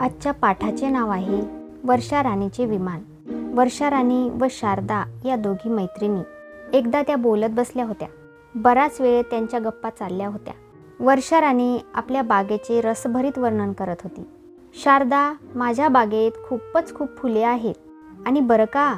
आजच्या पाठाचे नाव आहे वर्षा राणीचे विमान. वर्षा राणी व शारदा या दोघी मैत्रिणी एकदा त्या बोलत बसल्या होत्या. बराच वेळ त्यांच्या गप्पा चालल्या होत्या. वर्षा राणी आपल्या बागेचे रसभरीत वर्णन करत होती. शारदा माझ्या बागेत खूपच खूप फुले आहेत आणि बरं का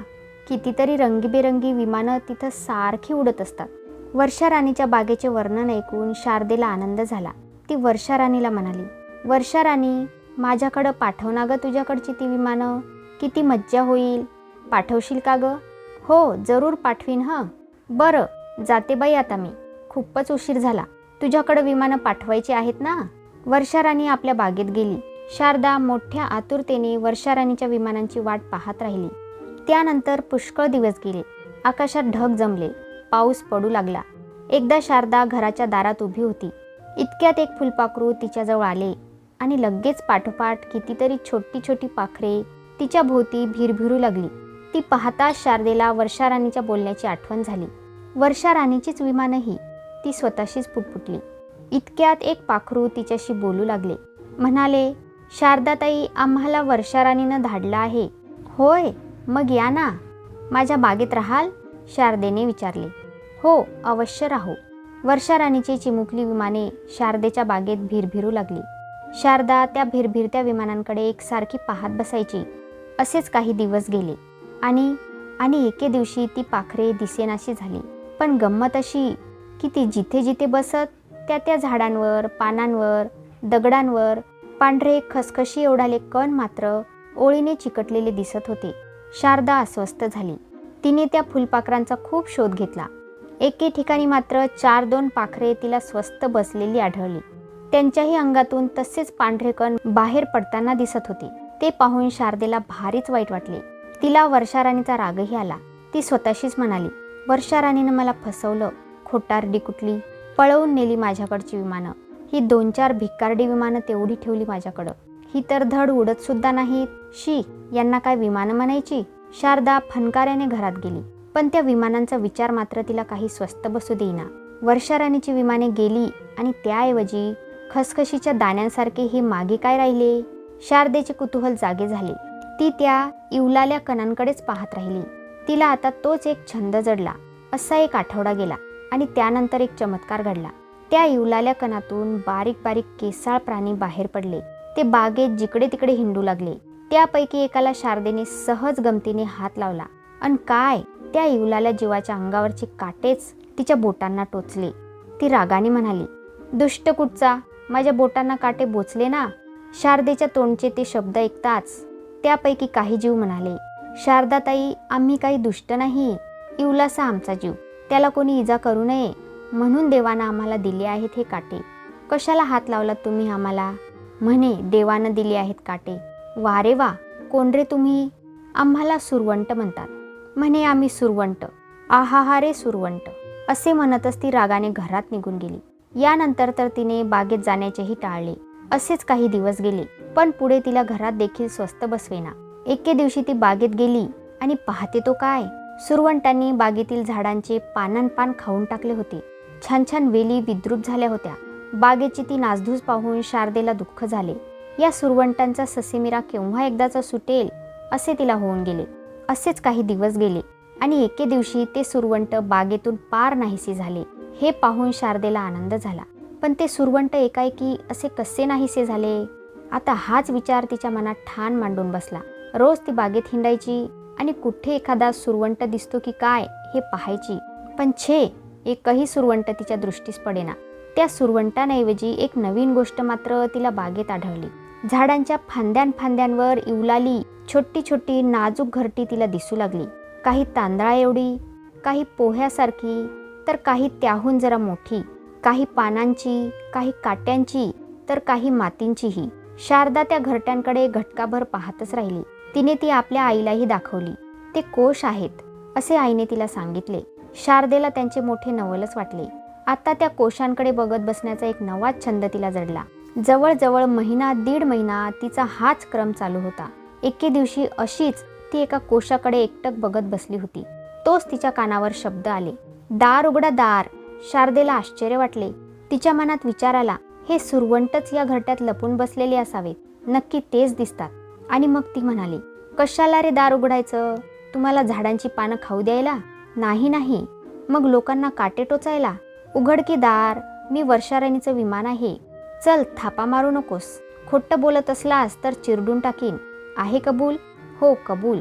कितीतरी रंगीबेरंगी विमानं तिथं सारखी उडत असतात. वर्षा राणीच्या बागेचे वर्णन ऐकून शारदेला आनंद झाला. ती वर्षा राणीला म्हणाली वर्षा राणी माझ्याकडं पाठव ना गं तुझ्याकडची ती विमानं? किती मज्जा होईल. पाठवशील का गं? हो जरूर पाठवीन हं. बरं जाते बाई आता मी. खूपच उशीर झाला. तुझ्याकडं विमानं पाठवायची आहेत ना? वर्षाराणी आपल्या बागेत गेली. शारदा मोठ्या आतुरतेने वर्षाराणीच्या विमानांची वाट पाहत राहिली. त्यानंतर पुष्कळ दिवस गेले. आकाशात ढग जमले. पाऊस पडू लागला. एकदा शारदा घराच्या दारात उभी होती. इतक्यात एक फुलपाखरू तिच्याजवळ आले. आणि लगेच पाठोपाठ कितीतरी छोटी छोटी पाखरे तिच्या भोवती भिरभिरू लागली. ती पाहताच शारदेला वर्षा राणीच्या बोलण्याची आठवण झाली. वर्षा राणीचीच विमानही ती स्वतःशीच पुटपुटली. इतक्यात एक पाखरू तिच्याशी बोलू लागले. म्हणाले शारदाताई आम्हाला वर्षा राणीनं धाडलं आहे. होय मग या ना. माझ्या बागेत राहाल? शारदेने विचारले. हो अवश्य राहू. वर्षा राणीची चिमुकली विमाने शारदेच्या बागेत भिरभिरू लागली. शारदा त्या भिरभिरत्या विमानांकडे एकसारखी पाहत बसायची. असेच काही दिवस गेले आणि आणि एके दिवशी ती पाखरे दिसेनाशी झाली. पण गंमत अशी की ती जिथे जिथे बसत त्या त्या झाडांवर पानांवर दगडांवर पांढरे खसखशी एवढाले कण मात्र ओळीने चिकटलेले दिसत होते. शारदा अस्वस्थ झाली. तिने त्या फुलपाखरांचा खूप शोध घेतला. एके ठिकाणी मात्र चार दोन पाखरे तिला स्वस्त बसलेली आढळली. त्यांच्याही अंगातून तसेच पांढरे कण बाहेर पडताना दिसत होते. ते पाहून शारदेला भारीच वाईट वाटले. तिला वर्षाराणीचा रागही आला. ती स्वतःशीच म्हणाली वर्षाराणीनं मला फसवलं खोटारडी कुठली? पळवून नेली माझ्याकडची विमानं. ही दोन चार भिक्कारडी विमानं तेवढी ठेवली माझ्याकडं. ही तर धड उडत सुद्धा नाहीत. शी यांना काय विमानं म्हणायची शारदा फनकाऱ्याने घरात गेली. पण त्या विमानांचा विचार मात्र तिला काही स्वस्त बसू देईना. वर्षाराणीची विमाने गेली आणि त्याऐवजी खसखशीच्या दाण्यांसारखे हे मागे काय राहिले? शारदेचे कुतूहल जागे झाले. ती त्या इवलाल्या कणांकडेच पाहत राहिली. तिला आता तोच एक छंद जडला. असा एक आठवडा गेला आणि त्यानंतर एक चमत्कार घडला. त्या इवलाल्या कणातून बारीक बारीक केसाळ प्राणी बाहेर पडले. ते बागेत जिकडे तिकडे हिंडू लागले. त्यापैकी एकाला शारदेने सहज गमतीने हात लावला. अन काय? त्या इवलाल्या जीवाच्या अंगावरचे काटेच तिच्या बोटांना टोचले. ती रागाने म्हणाली दुष्ट कुठचा? माझ्या बोटांना काटे बोचले ना? शारदेच्या तोंडचे ते शब्द ऐकताच त्यापैकी काही जीव म्हणाले शारदाताई आम्ही काही दुष्ट नाही. इवलासा आमचा जीव. त्याला कोणी इजा करू नये. म्हणून देवानं आम्हाला दिले आहेत हे काटे. कशाला हात लावलात तुम्ही आम्हाला? म्हणे देवानं दिले आहेत काटे. वा रे वा. कोण रे तुम्ही? आम्हाला सुरवंट म्हणतात. म्हणे आम्ही सुरवंट. आहा रे सुरवंट. असे म्हणतच ती रागाने घरात निघून गेली. यानंतर तर तिने बागेत जाण्याचेही टाळले. असेच काही दिवस गेले पण पुढे तिला घरात देखील स्वस्त बसवेना. एके दिवशी ती बागेत गेली आणि पाहते तो काय? सुरवंटांनी बागेतील झाडांचे पानांपान खाऊन टाकले होते. छान छान वेली विद्रुप झाल्या होत्या. बागेची ती नासधूस पाहून शारदेला दुःख झाले. या सुरवंटांचा ससेमिरा केव्हा एकदाचा सुटेल असे तिला होऊन गेले. असेच काही दिवस गेले आणि एके दिवशी ते सुरवंट बागेतून पार नाहीसे झाले. हे पाहून शारदेला आनंद झाला. पण ते सुरवंट एकाएकी असे कसे नाहीसे झाले? आता हाच विचार तिच्या मनात ठाण मांडून बसला. रोज ती बागेत हिंडायची आणि कुठे एखादा सुरवंट दिसतो की काय हे पाहायची. पण छे एकही सुरवंट तिच्या दृष्टीस पडेना. त्या सुरवंटांऐवजी एक नवीन गोष्ट मात्र तिला बागेत आढळली. झाडांच्या फांद्यां फांद्यांवर इवलाली छोटी छोटी नाजूक घरटी तिला दिसू लागली. काही तांदळा एवढी काही पोह्यासारखी तर काही त्याहून जरा मोठी काही पानांची काही काट्यांची तर काही मातींचीही. शारदा त्या घरट्यांकडे घटकाभर पाहतच राहिली. तिने ती आपल्या आईलाही दाखवली. ते कोश आहेत असे आईने तिला सांगितले. शारदेला त्यांचे मोठे नवलच वाटले. आता त्या कोशांकडे बघत बसण्याचा एक नवाच छंद तिला जडला. जवळजवळ महिना दीड महिना तिचा हाच क्रम चालू होता. एके दिवशी अशीच ती एका कोशाकडे एकटक बघत बसली होती. तोच तिच्या कानावर शब्द आले. दार उघडा दार. शारदेला आश्चर्य वाटले. तिच्या मनात विचार आला हे सुरवंटच या घरट्यात लपून बसलेले असावेत. नक्की तेच दिसतात. आणि मग ती म्हणाली कशाला रे दार उघडायचं? तुम्हाला झाडांची पानं खाऊ द्यायला? नाही नाही. मग लोकांना काटे टोचायला? उघड की दार. मी वर्षाराणीचं विमान आहे. चल थापा मारू नकोस. खोट्ट बोलत असलास तर चिरडून टाकीन. आहे कबूल? हो कबूल.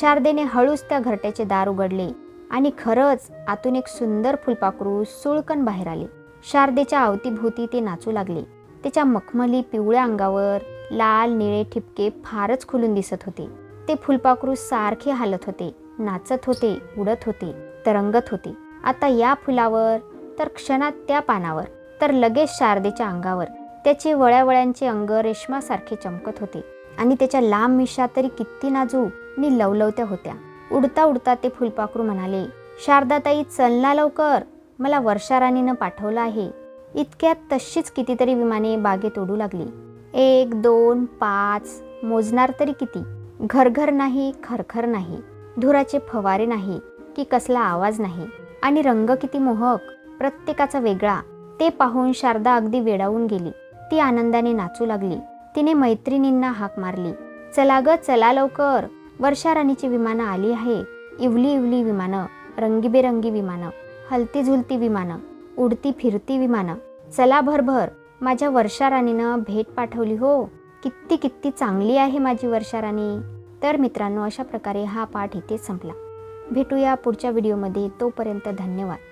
शारदेने हळूच त्या घरट्याचे दार उघडले. आणि खरंच आतून एक सुंदर फुलपाखरू सुळकन बाहेर आले. शारदेच्या अवतीभोवती ते नाचू लागले. त्याच्या मखमली पिवळ्या अंगावर लाल निळे ठिपके फारच खुलून दिसत होते. ते फुलपाखरू सारखे हालत होते नाचत होते उडत होते तरंगत होते. आता या फुलावर तर क्षणात त्या पानावर तर लगेच शारदेच्या अंगावर त्याचे वळ्यावळ्यांचे अंग रेशमासारखे चमकत होते. आणि त्याच्या लांब मिशा तरी किती नाजूक नि लवलवत्या होत्या. उडता उडता ते फुलपाखरू म्हणाले शारदाताई चल ना लवकर. मला वर्षाराणीनं पाठवलं आहे. इतक्यात तशीच कितीतरी विमाने बागेत उडू लागली. एक दोन पाच मोजणार तरी किती? घरघर नाही खरखर नाही. धुराचे फवारे नाही की कसला आवाज नाही. आणि रंग किती मोहक प्रत्येकाचा वेगळा. ते पाहून शारदा अगदी वेडावून गेली. ती आनंदाने नाचू लागली. तिने मैत्रिणींना हाक मारली. चला ग चला लवकर. वर्षाराणीची विमानं आली आहे. इवली इवली विमानं रंगीबेरंगी विमानं हलती झुलती विमानं उडती फिरती विमानं. चला भरभर माझ्या वर्षाराणीनं भेट पाठवली हो. किती किती चांगली आहे माझी वर्षाराणी. तर मित्रांनो अशा प्रकारे हा पाठ इथे संपला. भेटूया पुढच्या व्हिडिओमध्ये. तोपर्यंत धन्यवाद.